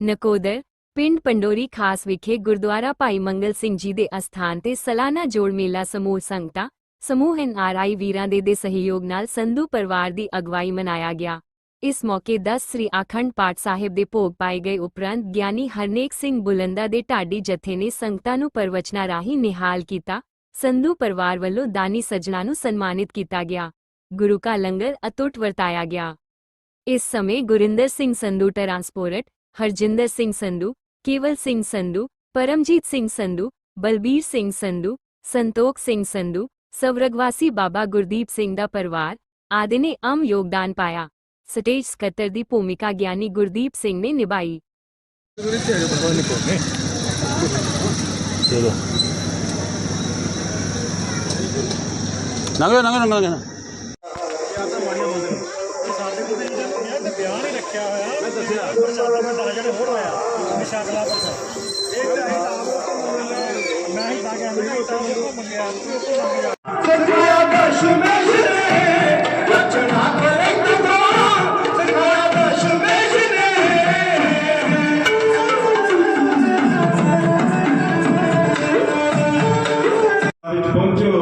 ਨਕੋਦਰ, ਪਿੰਡ ਪੰਡੋਰੀ ਖਾਸ ਵਿਖੇ ਗੁਰਦੁਆਰਾ ਭਾਈ ਮੰਗਲ ਸਿੰਘ ਜੀ ਦੇ ਅਸਥਾਨ ਤੇ ਸਾਲਾਨਾ ਜੋੜ ਮੇਲਾ ਸਮੂਹ ਸੰਗਤਾਂ, ਸਮੂਹ ਐਨਆਰਆਈ ਵੀਰਾਂ ਦੇ ਦੇ ਸਹਿਯੋਗ ਨਾਲ ਸੰਧੂ ਪਰਿਵਾਰ ਦੀ ਅਗਵਾਈ ਮਨਾਇਆ ਗਿਆ। ਇਸ ਮੌਕੇ 10 ਸ੍ਰੀ ਆਖੰਡ ਪਾਠ ਸਾਹਿਬ ਦੇ ਭੋਗ ਪਾਏ ਗਏ ਉਪਰੰਤ ਗਿਆਨੀ ਹਰਨੇਕ ਸਿੰਘ ਬੁਲੰਦਾ ਦੇ ਢਾਡੀ ਜਥੇ ਨੇ ਸੰਗਤਾਂ ਨੂੰ ਪਰਵਚਨਾ ਰਾਹੀਂ ਨਿਹਾਲ ਕੀਤਾ, ਸੰਧੂ ਪਰਿਵਾਰ ਵੱਲੋਂ ਦਾਨੀ ਸੱਜਣਾ ਨੂੰ ਸਨਮਾਨਿਤ ਕੀਤਾ ਗਿਆ। ਗੁਰੂ ਕਾ ਲੰਗਰ ਅਤੁੱਟ ਵਰਤਾਇਆ ਗਿਆ। ਇਸ ਸਮੇਂ ਗੁਰਿੰਦਰ ਸਿੰਘ ਸੰਧੂ ਟਰਾਂਸਪੋਰਟ ਹਰਜਿੰਦਰ ਸਿੰਘ ਸੰਧੂ, ਕੇਵਲ ਸਿੰਘ ਸੰਧੂ, ਪਰਮਜੀਤ ਸਿੰਘ ਸੰਧੂ, ਬਲਬੀਰ ਸਿੰਘ ਸੰਧੂ, ਸੰਤੋਖ ਸਿੰਘ ਸੰਧੂ, ਸਵਰਗਵਾਸੀ ਬਾਬਾ ਗੁਰਦੀਪ ਸਿੰਘ ਦਾ ਪਰਿਵਾਰ ਆਦਿ ਨੇ ਅਮ ਯੋਗਦਾਨ ਪਾਇਆ। ਸਟੇਜ ਸਕੱਤਰ ਦੀ ਭੂਮਿਕਾ ਗਿਆਨੀ ਗੁਰਦੀਪ ਸਿੰਘ ਨੇ ਨਿਭਾਈ। ਚਲੋ। ਨੰਗੇ ਨੰਗੇ ਨੰਗੇ ਨੰਗੇ ਬਿਆਨ ਹੀ ਰੱਖਿਆ ਹੋਇਆ। ਮੈਂ ਦੱਸਿਆ। ਪ੍ਰਸ਼ਾਦਾ ਜਿਹੜੇ ਹੋਰ ਹੋਇਆ। ਨਿਸ਼ਾ ਅਗਲਾ ਪਰਸਾ ਇਹ ਤਾਂ ਆਪ ਮੈਂ ਹੀ ਤਾਂ ਕਹਿੰਦਾ ਮੈਂ ਤਾਂ ਉਹ ਮੰਗਿਆ ਤੂੰ ਉਹ ਤੋਂ ਮੰਗਿਆ। ਸਖਾਇਆ ਦਸ਼ ਮੇਸ਼ਨੇ ਰਚਨਾ ਕਰੇ ਪਹੁੰਚੋ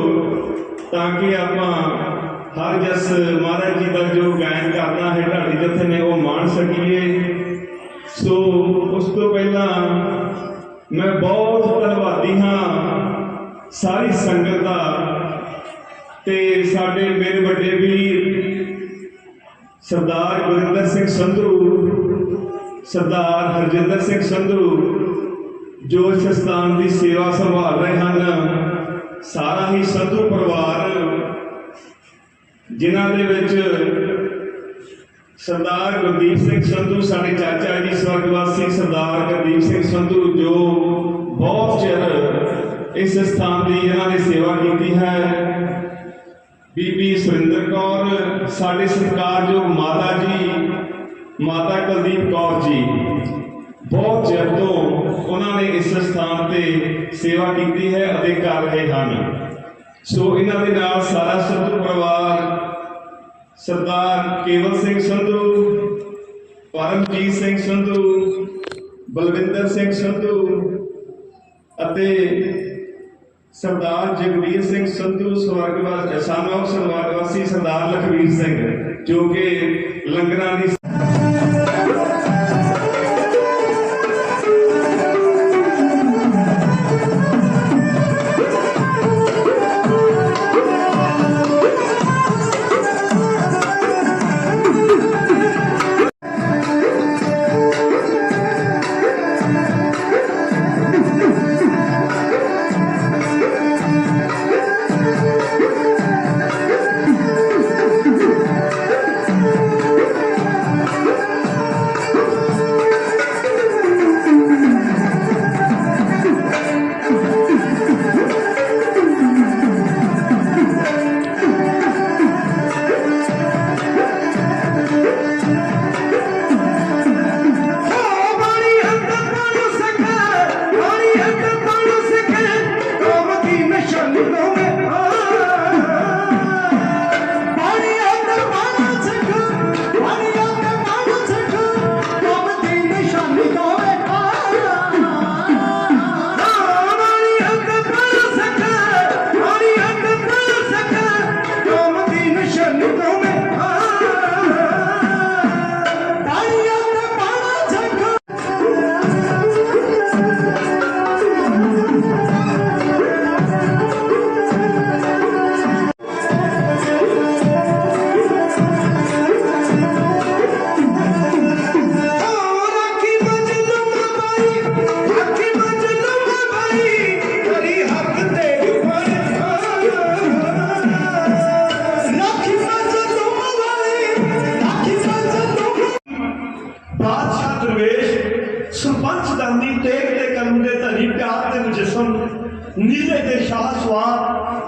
ਤਾਂ ਕਿ ਆਪਾਂ ਹਰ ਜਸ ਮਹਾਰਾਜ ਜੀ ਦਾ ਜੋ ਗਾਇਨ ਕਰਨਾ ਹੈ ਢਾਡੀ ਜਥੇ ਨੇ ਉਹ ਮਾਣ ਸਕੀਏ ਸੋ ਉਸ ਤੋਂ ਪਹਿਲਾਂ ਮੈਂ ਬਹੁਤ ਧੰਨਵਾਦੀ ਹਾਂ ਸਾਰੀ ਸੰਗਤ ਦਾ ਤੇ ਸਾਡੇ ਮੇਰੇ ਵੱਡੇ ਵੀਰ ਸਰਦਾਰ ਗੁਰਿੰਦਰ ਸਿੰਘ ਸੰਧੂ ਸਰਦਾਰ ਹਰਜਿੰਦਰ ਸਿੰਘ ਸੰਧੂ ਜੋ ਇਸ ਸਥਾਨ ਦੀ ਸੇਵਾ ਸੰਭਾਲ ਰਹੇ ਹਨ, ਸਾਰਾ ਹੀ ਸੰਧੂ ਪਰਿਵਾਰ, ਜਿਨ੍ਹਾਂ ਦੇ ਵਿੱਚ ਸਰਦਾਰ ਗੁਰਦੀਪ ਸਿੰਘ ਸੰਧੂ, ਸਾਡੇ ਚਾਚਾ ਜੀ, ਸਵਰਗਵਾਸੀ ਸਰਦਾਰ ਗੁਰਦੀਪ ਸਿੰਘ ਸੰਧੂ, ਜੋ ਬਹੁਤ ਚਿਰ ਇਸ ਸਥਾਨ ਦੀ ਇਹਨਾਂ ਨੇ ਸੇਵਾ ਕੀਤੀ ਹੈ। ਬੀਬੀ ਸੁਰਿੰਦਰ ਕੌਰ, ਸਾਡੇ ਸਤਿਕਾਰਯੋਗ ਮਾਤਾ ਜੀ, ਮਾਤਾ ਕੁਲਦੀਪ ਕੌਰ ਜੀ, ਬਹੁਤ ਚਿਰ ਤੋਂ ਉਹਨਾਂ ਨੇ ਇਸ ਸਥਾਨ ਤੇ ਸੇਵਾ ਕੀਤੀ ਹੈ ਅਤੇ ਕਰ ਰਹੇ ਹਨ। ਸੋ ਇਹਨਾਂ ਦੇ ਨਾਲ ਸਾਰਾ ਸੰਧੂ ਪਰਿਵਾਰ ਸਰਦਾਰ ਕੇਵਲ ਸਿੰਘ ਸੰਧੂ, ਪਰਮਜੀਤ ਸਿੰਘ ਸੰਧੂ, ਬਲਵਿੰਦਰ ਸਿੰਘ ਸੰਧੂ ਅਤੇ ਸਰਦਾਰ ਜਗਵੀਰ ਸਿੰਘ ਸੰਧੂ ਸਵਰਗਵਾਸ ਸਾਨੂੰ ਸਵਰਗਵਾਸੀ ਸਰਦਾਰ ਲਖਵੀਰ ਸਿੰਘ, ਜੋ ਕਿ ਲੰਗਰਾਂ ਦੀ ਨੀਲੇ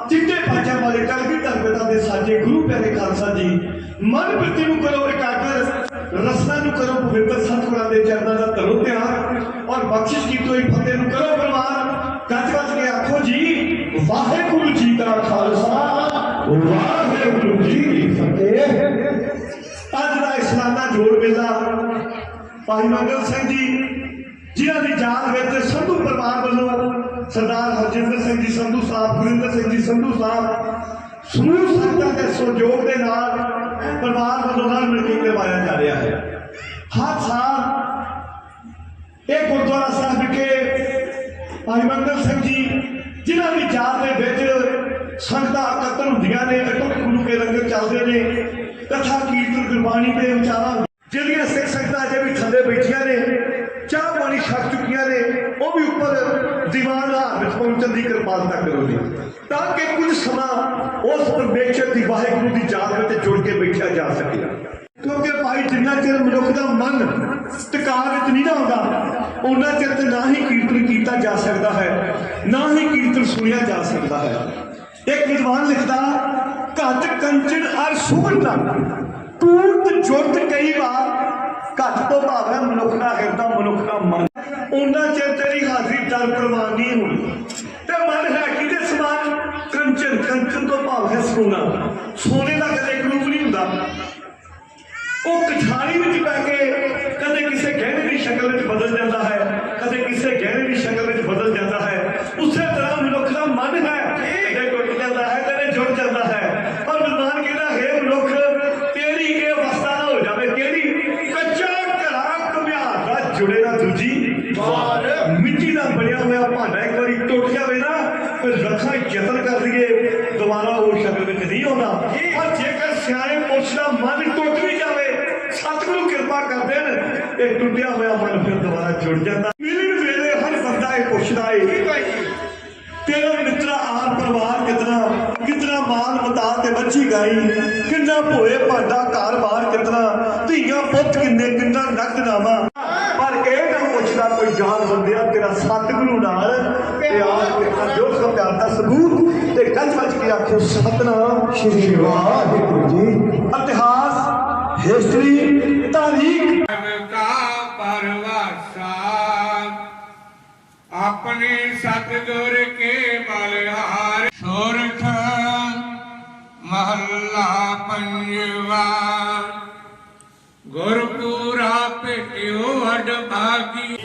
ਦੇ ਚਿੱਟੇ ਪਾਚਾ ਵਾਲੇ ਕਲਗੀ ਧਰਮਤਾ ਦੇ ਸਾਜੇ ਗੁਰੂ ਪਿਆਰੇ ਖਾਲਸਾ ਜੀ, ਮਨ ਪ੍ਰਤੀ ਨੂੰ ਕਰੋ ਇਕਾਗਰ, ਰਸਨਾ ਨੂੰ ਕਰੋ ਪਵਿੱਤਰ ਸਤਿਗੁਰਾਂ ਦੇ ਚਰਨਾਂ ਦਾ ਧਰੋ ਧਿਆਨ ਔਰ ਬਖਸ਼ਿਸ਼ ਕੀਤੀ ਹੋਈ ਫਤਿਹ ਨੂੰ ਕਰੋ ਪ੍ਰਵਾਨ ਗੱਜ ਗੱਜ ਕੇ ਆਖੋ ਜੀ, ਵਾਹਿਗੁਰੂ ਜੀ ਕਾ ਖਾਲਸਾ, ਵਾਹਿਗੁਰੂ ਜੀ ਕੀ ਫਤਿਹ। ਅੱਜ ਦਾ ਇਸਲਾਮਾ ਜੋੜ ਮੇਲਾ, ਭਾਈ ਮੰਗਲ ਸਿੰਘ ਜੀ, ਜਿਨ੍ਹਾਂ ਦੀ ਯਾਦ ਵਿੱਚ ਸੰਧੂ ਪਰਿਵਾਰ ਵੱਲੋਂ ਸਰਦਾਰ ਹਰਜਿੰਦਰ ਸਿੰਘ ਜੀ ਸੰਧੂ ਸਾਹਿਬ, ਗੁਰਿੰਦਰ ਸਿੰਘ ਜੀ ਸੰਧੂ ਸਾਹਿਬ, ਸਮੂਹ ਸੰਗਤਾਂ ਦੇ ਸਹਿਯੋਗ ਦੇ ਨਾਲ ਪਰਿਵਾਰ ਵੱਲੋਂ ਨਾਲ ਮਿਲ ਕੇ ਕਰਵਾਇਆ ਜਾ ਰਿਹਾ ਹੈ। ਹਰ ਸਾਲ ਇਹ ਗੁਰਦੁਆਰਾ ਸਾਹਿਬ ਵਿਖੇ ਭਾਈ ਮੰਗਲ ਸਿੰਘ ਜੀ, ਜਿਨ੍ਹਾਂ ਦੀ ਯਾਦ ਦੇ ਵਿੱਚ ਸੰਗਤਾਂ ਇਕੱਤਰ ਹੁੰਦੀਆਂ ਨੇ, ਅਟੁੱਟ ਗੁਰੂ ਕੇ ਲੰਗਰ ਚੱਲਦੇ ਨੇ, ਕਥਾ, ਕੀਰਤਨ, ਗੁਰਬਾਣੀ ਦੇ ਵਿਚਾਰਾਂ ਜਿਹੜੀਆਂ ਸਿੱਖ ਸੰਗਤਾਂ ਅਜੇ ਵੀ ਥੱਲੇ ਬੈਠੀਆਂ ਨੇ ਚਾਹ ਪਾਣੀ ਛਕ ਚੁੱਕੀਆਂ ਨੇ ਉਹ ਵੀ ਉੱਪਰ ਦੀਵਾਨ ਹਾਰ ਵਿੱਚ ਪਹੁੰਚਣ ਦੀ ਕਿਰਪਾਲਤਾ ਕਰੋ ਜੀ ਤਾਂ ਕਿ ਕੁਝ ਸਮਾਂ ਉਸ ਪਰਮੇਸ਼ਰ ਦੀ ਵਾਹਿਗੁਰੂ ਦੀ ਯਾਦ ਵਿੱਚ ਜੁੜ ਕੇ ਬੈਠਿਆ ਜਾ ਸਕੇ। ਕਿਉਂਕਿ ਭਾਈ ਜਿੰਨਾ ਚਿਰ ਮਨੁੱਖ ਦਾ ਮਨ ਟਿਕਾ ਵਿੱਚ ਨਹੀਂ ਨਾ ਹੁੰਦਾ ਉਹਨਾਂ ਚਿਰ ਤੇ ਨਾ ਹੀ ਕੀਰਤਨ ਕੀਤਾ ਜਾ ਸਕਦਾ ਹੈ, ਨਾ ਹੀ ਕੀਰਤਨ ਸੁਣਿਆ ਜਾ ਸਕਦਾ ਹੈ। ਇੱਕ ਵਿਦਵਾਨ ਲਿਖਦਾ, ਘਟ ਕੰਚਨ ਅਰ ਸੁਗੰਧਾ ਪੂਰਤ ਜੁਟ ਕਈ ਵਾਰ ਘਟ ਤੋਂ ਭਾਵ ਹੈ ਮਨੁੱਖ ਦਾ ਹਿਰਦਾ, ਮਨੁੱਖ ਦਾ ਮਨ। ਉਹਨਾਂ ਚਿਰ ਤੇਰੀ ਹਾਜ਼ਰੀ ਦਰ ਪ੍ਰਵਾਨ ਨਹੀਂ ਹੋਣੀ। ਤੇ ਮਨ ਹੈ ਕਿਹਦੇ ਸਮਾਨ? ਕੰਚਨ ਕੰਚਨ ਤੋਂ ਭਾਵ ਹੈ ਸੋਨਾ। ਸੋਨੇ ਦਾ ਕਦੇ ਗਰੂਪ ਨਹੀਂ ਹੁੰਦਾ। ਉਹ ਕਠਾਰੀ ਵਿੱਚ ਬਹਿ ਕੇ ਕਦੇ ਕਿਸੇ ਗਹਿਣੇ ਦੀ ਸ਼ਕਲ ਵਿੱਚ ਬਦਲ ਜਾਂਦਾ ਹੈ, ਕਦੇ ਕਿਸੇ ਗਹਿਣੇ ਦੀ ਸ਼ਕਲ ਵਿੱਚ ਬਦਲ ਜਾਂਦਾ ਹੈ। ਉਸੇ ਤਰ੍ਹਾਂ ਮਨੁੱਖ ਦਾ ਮਨ ਹੈ ਕਦੇ ਟੁੱਟ ਜਾਂਦਾ ਹੈ ਕਦੇ ਜੁੜ ਜਾਂਦਾ ਹੈ। ਪਰ ਵਿਦਵਾਨ ਕਹਿੰਦਾ, ਹੈ ਮਨੁੱਖ, ਤੇਰੀ ਇਹ ਅਵਸਥਾ ਨਾ ਹੋ ਜਾਵੇ ਕਿਹੜੀ ਕੱਚਾ ਘੜਾ ਘੁਮਿਆਰ ਦਾ ਜੁੜੇ ਨਾ ਦੂਜੀ ਵਾਰ ਮਿੱਟੀ ਦਾ ਬਣਿਆ ਹੋਇਆ ਭਾਂਡਾ ਇੱਕ ਵਾਰੀ ਟੁੱਟ ਜਾਵੇ ਨਾ ਫਿਰ ਲੱਖਾਂ ਯਤਨ ਕਰ ਲਈਏ ਦੁਬਾਰਾ ਉਹ ਸ਼ਕਲ ਵਿੱਚ ਨਹੀਂ ਆਉਂਦਾ। ਪਰ ਜੇਕਰ ਸਿਆਣੇ ਪੁਰਸ਼ ਦਾ ਮਨ ਟੁੱਟ ਵੀ ਜਾਵੇ ਸਤਿਗੁਰੂ ਕਿਰਪਾ ਕਰਦੇ ਨੇ ਇਹ ਟੁੱਟਿਆ ਹੋਇਆ ਮਨ ਫਿਰ ਦੁਬਾਰਾ ਜੁੜ ਜਾਂਦਾ। ਮਿਲਣ ਵੇਲੇ ਹਰ ਬੰਦਾ ਇਹ ਪੁੱਛਦਾ ਏ ਤੇਰਾ ਮਿੱਤਰਾ ਆਰ ਪਰਿਵਾਰ ਕਿਤਨਾ ਕਿਤਨਾ ਮਾਲ ਮਤਾ ਤੇ ਬੱਚੀ ਗਾਈ ਕਿੰਨਾ ਭੋਏ ਭਾਂਡਾ ਘਰ ਬਾਹਰ ਕਿਤਨਾ ਧੀਆਂ ਪੁੱਤ ਕਿੰਨੇ ਕਿੰਨਾ ਨਗਦ ਨਾਵਾ ਪਰ ਇਹ ਨਾ ਪੁੱਛਦਾ ਕੋਈ ਜਾਨ ਬੰਦਿਆ ਤੇਰਾ ਸਤਿਗੁਰੂ ਨਾਲ ਪਿਆਰ ਕਿਤਨਾ ਜੋ ਸੋ ਪਿਆਰ ਦਾ ਸਬੂਤ ਤੇ ਗੱਜ ਵੱਜ ਕੇ ਆਖਿਓ ਸਤਨਾਮ ਸ਼੍ਰੀ ਵਾਹਿਗੁਰੂ ਜੀ। ਇਤਿਹਾਸ ਹਿਸਟਰੀ ਤਾਰੀਖ। ਕਾ ਪਰਵਾਸਾ। ਆਪਣੇ ਸਤਿਗੁਰ ਕੇ ਬਲਿਹਾਰ ਸੋਰਠ ਮਹੱਲਾ ਪੰਜਵਾ। ਗੁਰਪੂਰਾ ਭੇਟਿਓ ਅਡ ਭਾਗੀ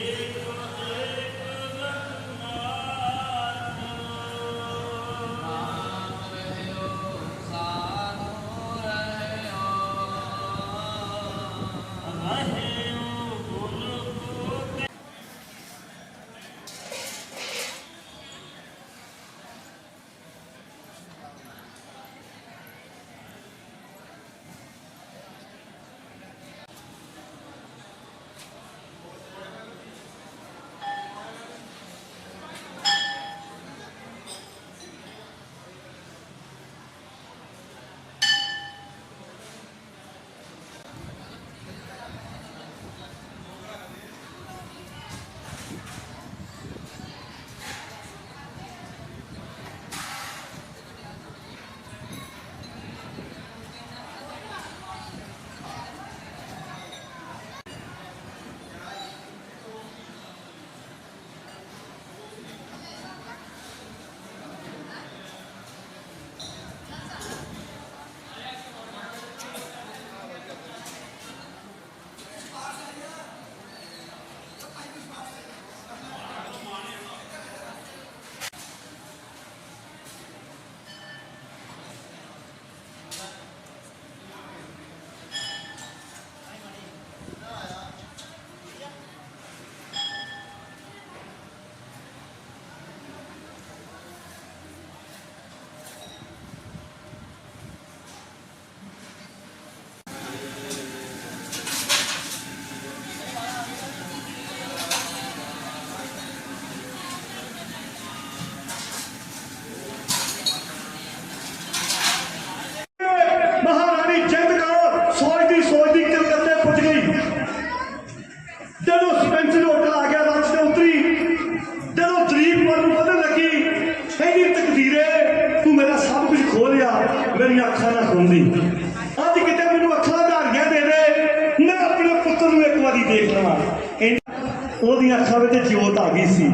ਉਹਦੀਆਂ ਅੱਖਾਂ ਜੋਤ ਆ ਗਈ ਸੀ।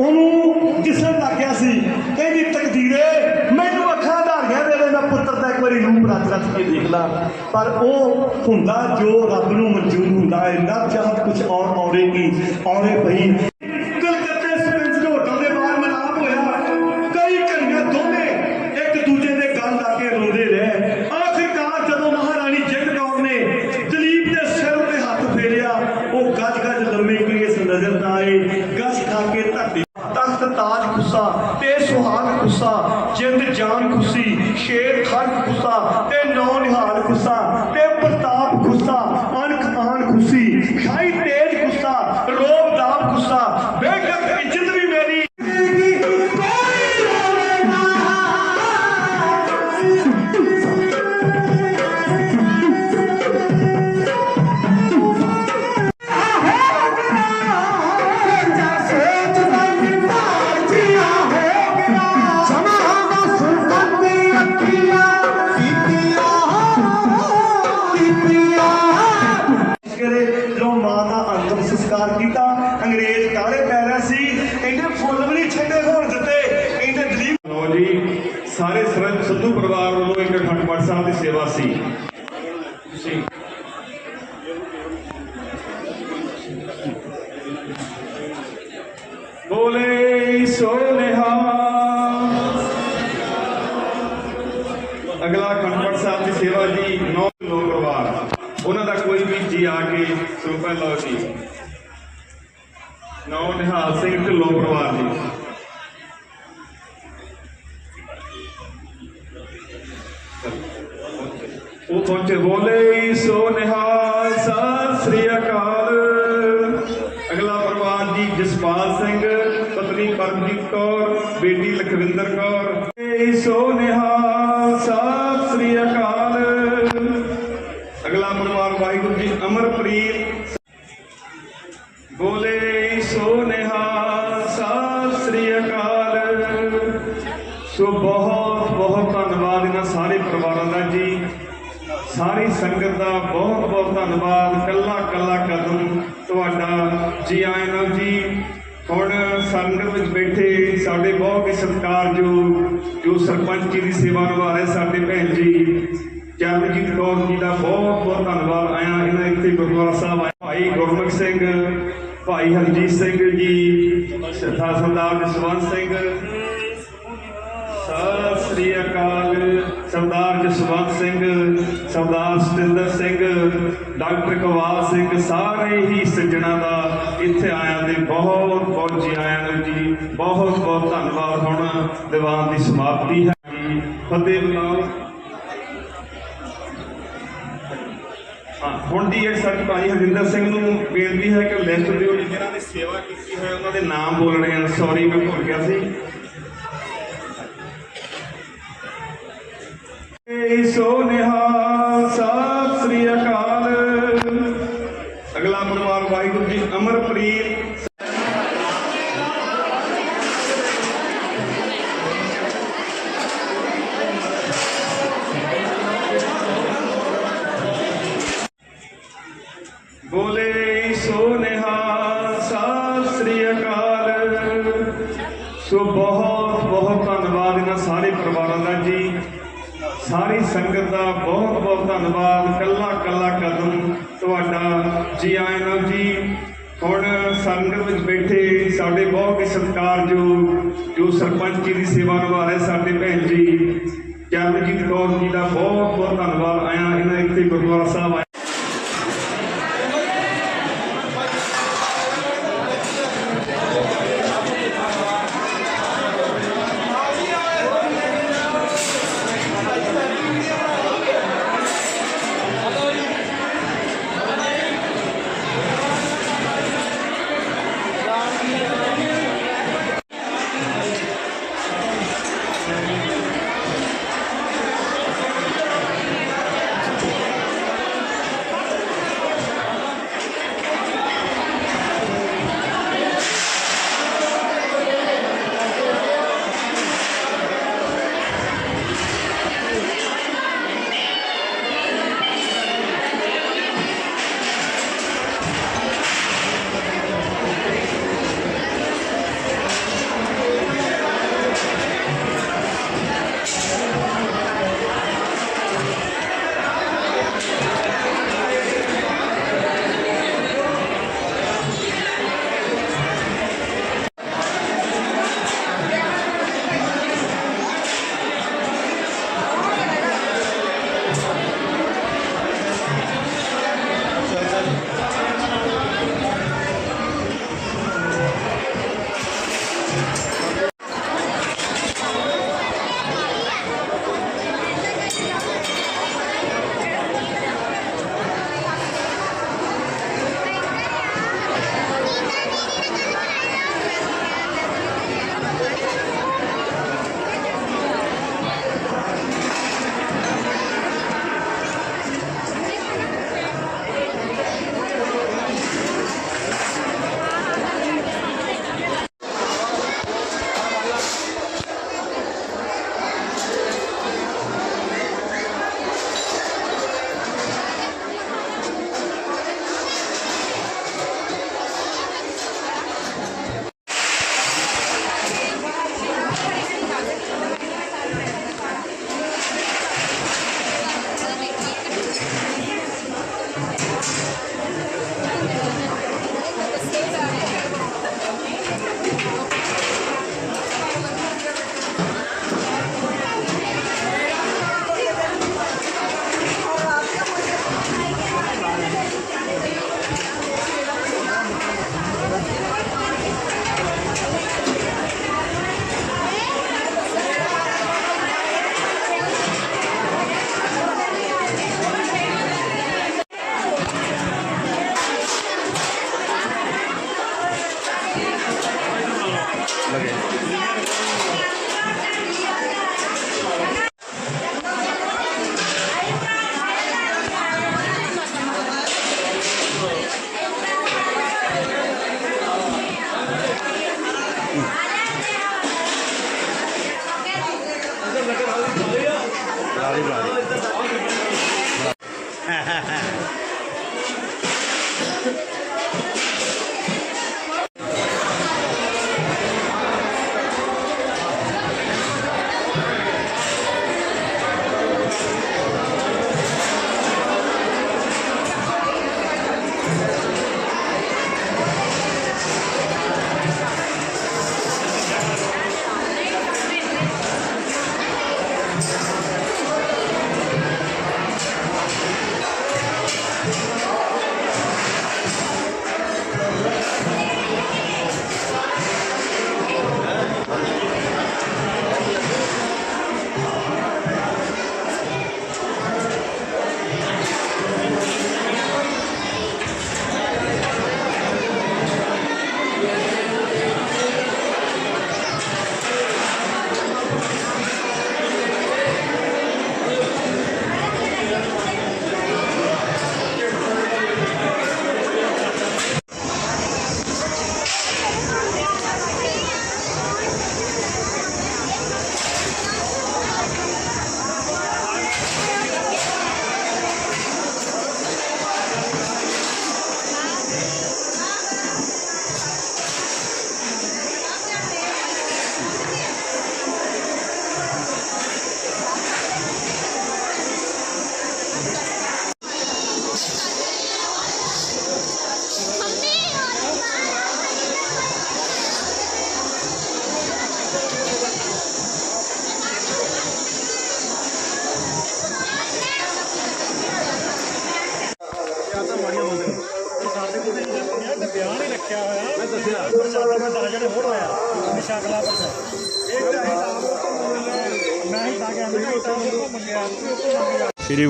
ਉਹਨੂੰ ਦਿਸਣ ਲੱਗ ਗਿਆ ਸੀ, ਕਹਿੰਦੀ, ਤਕਦੀਰੇ, ਮੈਨੂੰ ਅੱਖਾਂ ਧਾਰੀਆਂ ਦੇ ਦੇ, ਮੈਂ ਪੁੱਤਰ ਦਾ ਇੱਕ ਵਾਰੀ ਰੂਪ ਰੱਖ ਰੱਖ ਕੇ ਦੇਖ ਲਾ। ਪਰ ਉਹ ਹੁੰਦਾ ਜੋ ਰੱਬ ਨੂੰ ਮਨਜ਼ੂਰ ਹੁੰਦਾ ਹੈ ਨਾ ਚਾਹਤ ਕੁਝ ਔਰ ਔਰੇ ਕੀ? ਔਰੇ ਪਈ ਜੀ ਉਹ ਪਹੁੰਚੇ ਬੋਲੇ ਸੋ ਨਿਹਾਲ ਸਤਿ ਸ੍ਰੀ ਅਕਾਲ। ਅਗਲਾ ਪਰਿਵਾਰ ਜੀ ਜਸਪਾਲ ਸਿੰਘ, ਪਤਨੀ ਪਰਮਜੀਤ ਕੌਰ, ਬੇਟੀ ਲਖਵਿੰਦਰ ਕੌਰ। ਸੋ ਸੰਗਤ ਦਾ ਬਹੁਤ ਬਹੁਤ ਧੰਨਵਾਦ। ਕੱਲਾ ਕੱਲਾ ਕਦਮ ਤੁਹਾਡਾ ਜੀ ਆਇਆਂ ਨੂੰ ਜੀ। ਹੁਣ ਸੰਗਤ ਵਿੱਚ ਬੈਠੇ ਸਾਡੇ ਬਹੁਤ ਹੀ ਸਤਿਕਾਰਯੋਗ ਜੋ ਸਰਪੰਚ ਜੀ ਦੀ ਸੇਵਾ ਨਿਭਾ ਰਹੇ ਸਾਡੇ ਭੈਣ ਜੀ, ਚਰਨਜੀਤ ਕੌਰ ਜੀ ਦਾ ਬਹੁਤ ਬਹੁਤ ਧੰਨਵਾਦ। ਆਇਆ ਇਹਨਾਂ ਇੱਥੇ ਗੁਰਦੁਆਰਾ ਸਾਹਿਬ ਆਏ। ਭਾਈ ਗੁਰਮੁਖ ਸਿੰਘ, ਭਾਈ ਹਰਜੀਤ ਸਿੰਘ ਜੀ, ਸਰਦਾਰ ਸਰਦਾਰ ਜਸਵੰਤ ਸਿੰਘ। ਸਤਿ ਸ੍ਰੀ ਅਕਾਲ। ਸਰਦਾਰ ਜਸਵੰਤ ਸਿੰਘ, ਸਰਦਾਰ ਸਤਿੰਦਰ ਸਿੰਘ, ਡਾਕਟਰ ਕਵਾਲ ਸਿੰਘ, ਸਾਰੇ ਹੀ ਸੱਜਣਾ ਦਾ ਇੱਥੇ ਆਇਆਂ ਦੇ ਬਹੁਤ ਬਹੁਤ ਜੀ ਆਇਆਂ ਨੂੰ ਜੀ, ਬਹੁਤ ਬਹੁਤ ਧੰਨਵਾਦ ਹੁਣ ਦੀਵਾਨ ਦੀ ਸਮਾਪਤੀ ਹੈ ਜੀ। ਫਤਿਹ ਬੁਲਾਓ ਹੁਣ ਦੀ ਇਹ ਸਾਡੀ ਭਾਈ ਹਰਿੰਦਰ ਸਿੰਘ ਨੂੰ ਬੇਨਤੀ ਹੈ ਕਿ ਲਿਸਟ ਦਿਓ। ਜੀ ਜਿਨ੍ਹਾਂ ਨੇ ਸੇਵਾ ਕੀਤੀ ਹੈ, ਉਹਨਾਂ ਦੇ ਨਾਮ ਬੋਲਣੇ ਹਨ। ਸੌਰੀ ਮੈਂ ਭੁੱਲ ਗਿਆ ਸੀ। ਏ ਜੀ ਆਇਆਂ ਨੂੰ ਜੀ, ਹੁਣ ਸੰਗਤ ਵਿੱਚ ਬੈਠੇ ਸਾਡੇ ਬਹੁਤ ਹੀ ਸਤਿਕਾਰਯੋਗ ਜੋ ਸਰਪੰਚ ਜੀ ਦੀ ਸੇਵਾ ਨਿਭਾ ਰਹੇ ਸਾਡੇ ਭੈਣ ਜੀ, ਚਰਨਜੀਤ ਕੌਰ ਜੀ ਦਾ ਬਹੁਤ ਬਹੁਤ ਧੰਨਵਾਦ। ਆਇਆ, ਇਹਨਾਂ ਇੱਥੇ ਗੁਰਦੁਆਰਾ ਸਾਹਿਬ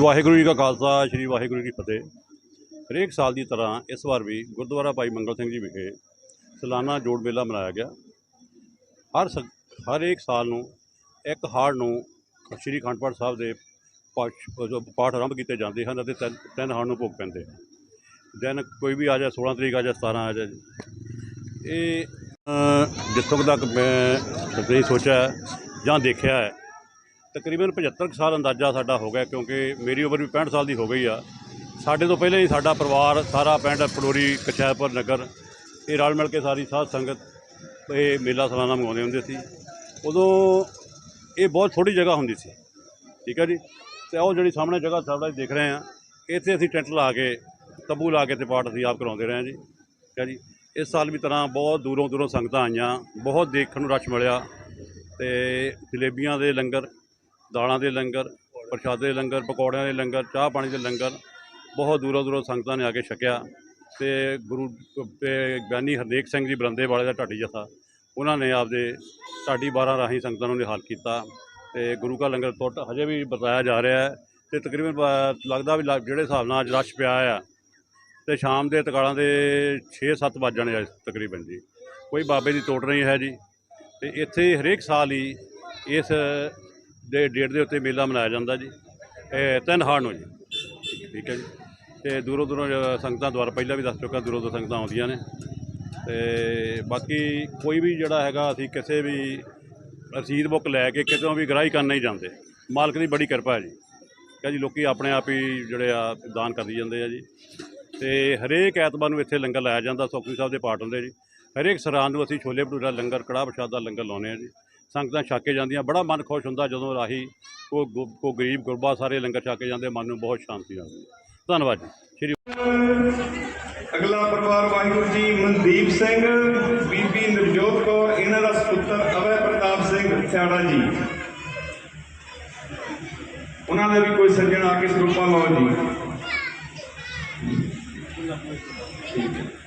ਵਾਹਿਗੁਰੂ ਜੀ ਕਾ ਖਾਲਸਾ, ਸ਼੍ਰੀ ਵਾਹਿਗੁਰੂ ਜੀ ਕੀ ਫਤਿਹ। ਹਰੇਕ ਸਾਲ ਦੀ ਤਰ੍ਹਾਂ ਇਸ ਵਾਰ ਵੀ ਗੁਰਦੁਆਰਾ ਭਾਈ ਮੰਗਲ ਸਿੰਘ ਜੀ ਵਿਖੇ ਸਾਲਾਨਾ ਜੋੜ ਮੇਲਾ ਮਨਾਇਆ ਗਿਆ। ਹਰ ਸ, ਹਰ ਇੱਕ ਸਾਲ ਨੂੰ ਇੱਕ ਹਾੜ ਨੂੰ ਸ਼੍ਰੀ ਅਖੰਡ ਪਾਠ ਸਾਹਿਬ ਦੇ ਪਾਠ ਪਾਠ ਆਰੰਭ ਕੀਤੇ ਜਾਂਦੇ ਹਨ ਅਤੇ ਤਿੰਨ ਤਿੰਨ ਹਾੜ ਨੂੰ ਭੋਗ ਪੈਂਦੇ ਹਨ। ਦਿਨ ਕੋਈ ਵੀ ਆ ਜਾਏ 16 ਤਰੀਕ ਆ ਜਾਏ 17 ਆ ਜਾਏ। ਇਹ ਜਿੱਥੋਂ ਤੱਕ ਮੈਂ ਨਹੀਂ ਸੋਚਿਆ ਜਾਂ ਦੇਖਿਆ ਹੈ ਤਕਰੀਬਨ 75 ਕੁ ਸਾਲ ਅੰਦਾਜ਼ਾ ਸਾਡਾ ਹੋ ਗਿਆ, ਕਿਉਂਕਿ ਮੇਰੀ ਉਮਰ ਵੀ 65 ਸਾਲ ਦੀ ਹੋ ਗਈ ਆ। ਸਾਡੇ ਤੋਂ ਪਹਿਲਾਂ ਹੀ ਸਾਡਾ ਪਰਿਵਾਰ, ਸਾਰਾ ਪਿੰਡ ਪਲੋਰੀ ਕਚੈਪੁਰ ਨਗਰ, ਇਹ ਰਲ ਮਿਲ ਕੇ ਸਾਰੀ ਸਾਧ ਸੰਗਤ, ਇਹ ਮੇਲਾ ਸਾਲਾਨਾ ਮੰਗਾਉਂਦੇ ਹੁੰਦੇ ਸੀ। ਉਦੋਂ ਇਹ ਬਹੁਤ ਥੋੜੀ ਜਗ੍ਹਾ ਹੁੰਦੀ ਸੀ, ਠੀਕ ਹੈ ਜੀ? ਤੇ ਉਹ ਜਿਹੜੀ ਸਾਹਮਣੇ ਜਗ੍ਹਾ ਸਾਡਾ ਦੇਖ ਰਹੇ ਆ ਇੱਥੇ ਅਸੀਂ ਟੈਂਟ ਲਾ ਕੇ, ਤੰਬੂ ਲਾ ਕੇ ਤੇ ਪਾਠ ਅਸੀਂ ਆਪ ਕਰਾਉਂਦੇ ਰਹੇ ਹਾਂ ਜੀ, ਠੀਕ ਹੈ ਜੀ? ਇਸ ਸਾਲ ਵੀ ਤਰ੍ਹਾਂ ਬਹੁਤ ਦੂਰੋਂ ਦੂਰੋਂ ਸੰਗਤਾਂ ਆਈਆਂ, ਬਹੁਤ ਦੇਖਣ ਨੂੰ ਰਸ਼ ਮਿਲਿਆ, ਤੇ ਜਲੇਬੀਆਂ ਦੇ ਲੰਗਰ ਦਾਲਾਂ ਦੇ ਲੰਗਰ, ਪ੍ਰਸ਼ਾਦੇ ਦੇ ਲੰਗਰ, ਪਕੌੜਿਆਂ ਦੇ ਲੰਗਰ, ਚਾਹ ਪਾਣੀ ਦੇ ਲੰਗਰ, ਬਹੁਤ ਦੂਰੋਂ ਦੂਰੋਂ ਸੰਗਤਾਂ ਨੇ ਆ ਕੇ ਛਕਿਆ। ਤੇ ਗੁਰੂ, ਤੇ ਗਿਆਨੀ ਹਰਨੇਕ ਸਿੰਘ ਜੀ ਬਰੰਦੇ ਵਾਲੇ ਦਾ ਢਾਡੀ ਜਥਾ, ਉਹਨਾਂ ਨੇ ਆਪਦੇ ਢਾਡੀ 12 ਰਾਹੀਂ ਸੰਗਤਾਂ ਨੂੰ ਨਿਹਾਲ ਕੀਤਾ। ਤੇ ਗੁਰੂ ਕਾ ਲੰਗਰ ਟੁੱਟ ਹਜੇ ਵੀ ਬਤਾਇਆ ਜਾ ਰਿਹਾ ਹੈ। ਤੇ ਤਕਰੀਬਨ ਲੱਗਦਾ ਵੀ ਲ- ਜਿਹੜੇ ਹਿਸਾਬ ਨਾਲ ਅੱਜ ਰਸ਼ ਪਿਆ ਆ, ਤੇ ਸ਼ਾਮ ਦੇ ਤਕਾਲਾਂ ਦੇ 6-7 ਵੱਜ ਜਾਣੇ ਆ ਤਕਰੀਬਨ ਜੀ। ਕੋਈ ਬਾਬੇ ਦੀ ਤੋੜ ਨਹੀਂ ਹੈ ਜੀ। ਤੇ ਇੱਥੇ ਹਰੇਕ ਸਾਲ ਹੀ ਇਸ ਦੇ ਡੇਟ ਦੇ ਉੱਤੇ ਮੇਲਾ ਮਨਾਇਆ ਜਾਂਦਾ ਜੀ। ਇਹ ਤਿੰਨ ਹਾਰ ਨੂੰ ਜੀ। ਠੀਕ ਹੈ ਜੀ। ਤੇ ਦੂਰੋਂ ਦੂਰੋਂ ਸੰਗਤਾਂ ਦੁਆਰਾ ਪਹਿਲਾਂ ਵੀ ਦੱਸ ਚੁੱਕਾ, ਦੂਰੋਂ ਦੂਰੋਂ ਸੰਗਤਾਂ ਆਉਂਦੀਆਂ ਨੇ। ਤੇ ਬਾਕੀ ਕੋਈ ਵੀ ਜਿਹੜਾ ਹੈਗਾ, ਅਸੀਂ ਕਿਸੇ ਵੀ ਰਸੀਦ ਬੁੱਕ ਲੈ ਕੇ ਕਿਤੋਂ ਵੀ ਗ੍ਰਾਹੀ ਕਰਨ ਨਹੀਂ ਜਾਂਦੇ। ਮਾਲਕ ਦੀ ਬੜੀ ਕਿਰਪਾ ਹੈ ਜੀ। ਕਹ ਜੀ, ਲੋਕੀ ਆਪਣੇ ਆਪ ਹੀ ਜਿਹੜੇ ਆ, ਦਾਨ ਕਰੀ ਜਾਂਦੇ ਆ ਜੀ। ਤੇ ਹਰੇਕ ਐਤਵਾਰ ਨੂੰ ਇੱਥੇ ਲੰਗਰ ਲਾਇਆ ਜਾਂਦਾ ਸੁਖਮਨੀ ਸਾਹਿਬ ਦੇ ਪਾਠ ਹੁੰਦੇ ਜੀ। ਹਰੇਕ ਸਰਾਂ ਨੂੰ ਅਸੀਂ ਛੋਲੇ ਭਟੂਰਾ ਲੰਗਰ, ਕੜਾਹ ਪ੍ਰਸ਼ਾਦ ਦਾ ਲੰਗਰ ਲਾਉਂਦੇ ਆ ਜੀ। ਸੰਗਤਾਂ ਛਕ ਕੇ ਜਾਂਦੀਆਂ, ਬੜਾ ਮਨ ਖੁਸ਼ ਹੁੰਦਾ ਜਦੋਂ ਰਾਹੀ ਕੋ ਗੁ- ਕੋ ਗਰੀਬ ਗੁਰਬਾ ਸਾਰੇ ਲੰਗਰ ਛਕ ਕੇ ਜਾਂਦੇ, ਮਨ ਨੂੰ ਬਹੁਤ ਸ਼ਾਂਤੀ ਆਉਂਦੀ ਹੈ। ਧੰਨਵਾਦ ਜੀ। ਸ਼੍ਰੀ ਅਗਲਾ ਪਰਿਵਾਰ ਵਾਹਿਗੁਰੂ ਜੀ, ਮਨਦੀਪ ਸਿੰਘ, ਬੀਬੀ ਨਵਜੋਤ ਕੌਰ, ਇਹਨਾਂ ਦਾ ਸੁਪੁੱਤਰ ਅਵੈ ਪ੍ਰਤਾਪ ਸਿੰਘ ਸਿਆੜਾ ਜੀ। ਉਹਨਾਂ ਦੇ ਵੀ ਕੋਈ ਸੱਜਣ ਆ ਕੇ ਸਰੂਪਾ ਲਓ ਜੀ। ਠੀਕ ਹੈ।